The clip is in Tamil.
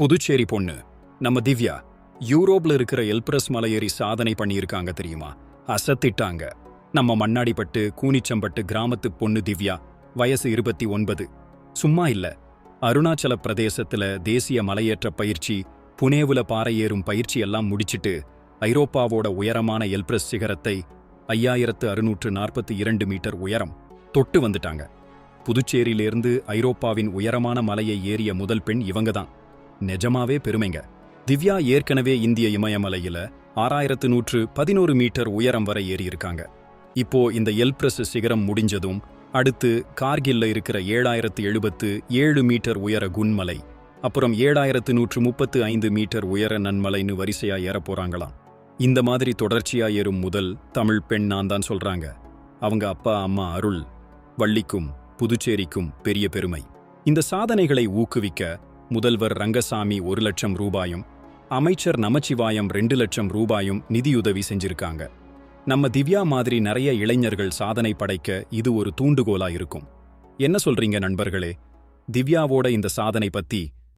புதுச்சேரி பொண்ணு. நம்ம திவ்யா யூரோப்ல இருக்கிற எல்பிரஸ் மலையேறி சாதனை பண்ணியிருக்காங்க தெரியுமா? அசத்திட்டாங்க. நம்ம மண்ணாடிப்பட்டு கூனிச்சம்பட்டு கிராமத்து பொண்ணு திவ்யா வயசு இருபத்தி ஒன்பது. சும்மா இல்ல. அருணாச்சல பிரதேசத்துல தேசிய மலையேற்ற பயிற்சி புனேவுல பாறை ஏறும் பயிற்சி எல்லாம் முடிச்சிட்டு ஐரோப்பாவோட உயரமான எல்பிரஸ் சிகரத்தை ஐயாயிரத்து அறுநூற்று நாற்பத்தி இரண்டு மீட்டர் உயரம் தொட்டு வந்துட்டாங்க. புதுச்சேரியிலிருந்து ஐரோப்பாவின் உயரமான மலையை ஏறிய முதல் பெண் இவங்க தான் நிஜமாவே பெருமைங்க. திவ்யா ஏற்கனவே இந்திய இமயமலையில ஆறாயிரத்து நூற்று பதினோரு மீட்டர் உயரம் வரை ஏறியிருக்காங்க. இப்போ இந்த எல்பிரஸ் சிகரம் முடிஞ்சதும் அடுத்து கார்கில்ல இருக்கிற ஏழாயிரத்து எழுபத்து ஏழு மீட்டர் உயர குன்மலை அப்புறம் ஏழாயிரத்து நூற்று முப்பத்து ஐந்து மீட்டர் உயர நன்மலைன்னு வரிசையா ஏற போறாங்களாம். இந்த மாதிரி தொடர்ச்சியா ஏறும் முதல் தமிழ் பெண் நான் தான் சொல்றாங்க. அவங்க அப்பா அம்மா அருள் வள்ளிக்கும் புதுச்சேரிக்கும் பெரிய பெருமை. இந்த சாதனைகளை ஊக்குவிக்க முதல்வர் ரங்கசாமி ஒரு லட்சம் ரூபாயும் அமைச்சர் நமச்சிவாயம் ரெண்டு லட்சம் ரூபாயும் நிதியுதவி செஞ்சிருக்காங்க. நம்ம திவ்யா மாதிரி நிறைய இளைஞர்கள் சாதனை படைக்க இது ஒரு தூண்டுகோலா இருக்கும். என்ன சொல்றீங்க நண்பர்களே? திவ்யாவோட இந்த சாதனை பத்தி